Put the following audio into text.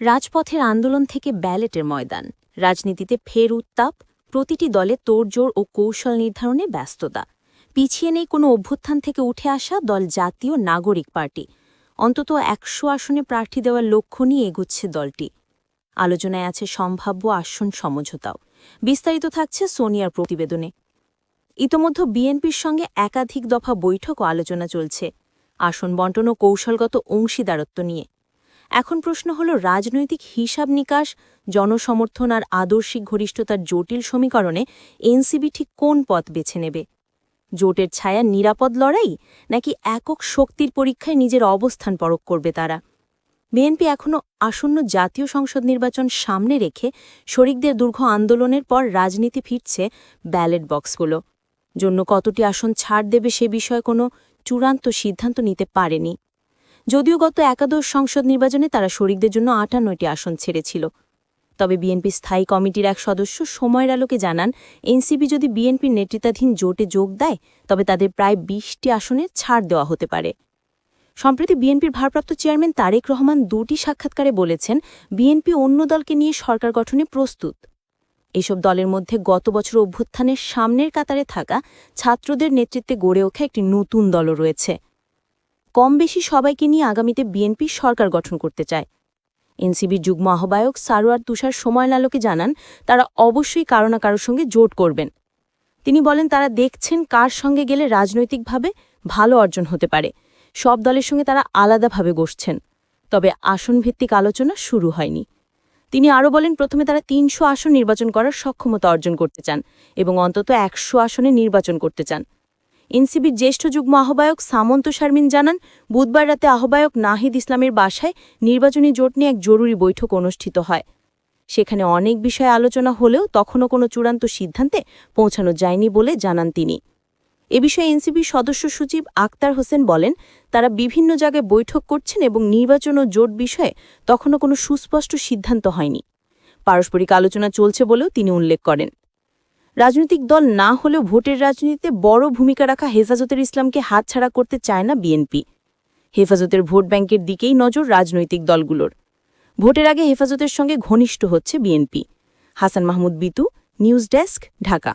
রাজপথের আন্দোলন থেকে ব্যালেটের ময়দান। রাজনীতিতে ফের উত্তাপ, প্রতিটি দলে তোড়জোড় ও কৌশল নির্ধারণে ব্যস্ততা। পিছিয়ে নেই কোনো অভ্যুত্থান থেকে উঠে আসা দল জাতীয় নাগরিক পার্টি। অন্তত একশো আসনে প্রার্থী দেওয়ার লক্ষ্য নিয়ে এগুচ্ছে দলটি। আলোচনায় আছে সম্ভাব্য আসন সমঝোতাও। বিস্তারিত থাকছে সোনিয়ার প্রতিবেদনে। ইতোমধ্যে বিএনপির সঙ্গে একাধিক দফা বৈঠক ও আলোচনা চলছে। আসন বন্টন ও কৌশলগত অংশীদারত্ব নিয়ে। এখন প্রশ্ন হল, রাজনৈতিক হিসাব নিকাশ, জনসমর্থন আর আদর্শিক ঘনিষ্ঠতার জটিল সমীকরণে এনসিবি ঠিক কোন পথ বেছে নেবে? জোটের ছায়া নিরাপদ লড়াই, নাকি একক শক্তির পরীক্ষায় নিজের অবস্থান পরখ করবে তারা? বিএনপি এখনও আসন্ন জাতীয় সংসদ নির্বাচন সামনে রেখে শরিকদের দীর্ঘ আন্দোলনের পর রাজনীতি ফিরছে ব্যালট বক্সগুলো। জন্য কতটি আসন ছাড় দেবে সে বিষয়ে কোনো চূড়ান্ত সিদ্ধান্ত নিতে পারেনি। যদিও গত একাদশ সংসদ নির্বাচনে তারা শরিকদের জন্য আটান্নটি আসন ছেড়েছিল। তবে বিএনপি স্থায়ী কমিটির এক সদস্য সময়ের আলোকে জানান, এনসিপি যদি বিএনপির নেতৃত্বাধীন জোটে যোগ দেয়, তবে তাদের প্রায় বিশটি আসনের ছাড় দেওয়া হতে পারে। সম্প্রতি বিএনপির ভারপ্রাপ্ত চেয়ারম্যান তারেক রহমান দুটি সাক্ষাৎকারে বলেছেন, বিএনপি অন্য দলকে নিয়ে সরকার গঠনে প্রস্তুত। এসব দলের মধ্যে গত বছর অভ্যুত্থানের সামনের কাতারে থাকা ছাত্রদের নেতৃত্বে গড়ে ওঠা একটি নতুন দলও রয়েছে। কম বেশি সবাইকে নিয়ে আগামীতে বিএনপি সরকার গঠন করতে চায়। এনসিবির যুগ্ম আহ্বায়ক সারোয়ার তুষার সময়ের আলোকে জানান, তারা অবশ্যই কারও না কারোর সঙ্গে জোট করবেন। তিনি বলেন, তারা দেখছেন কার সঙ্গে গেলে রাজনৈতিকভাবে ভালো অর্জন হতে পারে। সব দলের সঙ্গে তারা আলাদাভাবে বসছেন তবে আসনভিত্তিক আলোচনা শুরু হয়নি। তিনি আরও বলেন, প্রথমে তারা তিনশো আসন নির্বাচন করার সক্ষমতা অর্জন করতে চান এবং অন্তত একশো আসনে নির্বাচন করতে চান। এনসিবির জ্যেষ্ঠ যুগ্ম আহ্বায়ক সামন্ত শারমিন জানান, বুধবার রাতে আহ্বায়ক নাহিদ ইসলামের বাসায় নির্বাচনী জোট নিয়ে এক জরুরি বৈঠক অনুষ্ঠিত হয়। সেখানে অনেক বিষয়ে আলোচনা হলেও তখনও কোনো চূড়ান্ত সিদ্ধান্তে পৌঁছানো যায়নি বলে জানান তিনি। এ বিষয়ে এনসিবির সদস্য সচিব আক্তার হোসেন বলেন, তারা বিভিন্ন জায়গায় বৈঠক করছেন এবং নির্বাচন ও জোট বিষয়ে তখনও কোনো সুস্পষ্ট সিদ্ধান্ত হয়নি। পারস্পরিক আলোচনা চলছে বলেও তিনি উল্লেখ করেন। রাজনৈতিক দল না হলেও ভোটের রাজনীতিতে বড় ভূমিকা রাখা হেফাজতের ইসলামকে হাতছাড়া করতে চায় না বিএনপি। হেফাজতের ভোট ব্যাংকের দিকেই নজর রাজনৈতিক দলগুলোর। ভোটের আগে হেফাজতের সঙ্গে ঘনিষ্ঠ হচ্ছে BNP. Hasan Mahmud Bitu, news desk, Dhaka.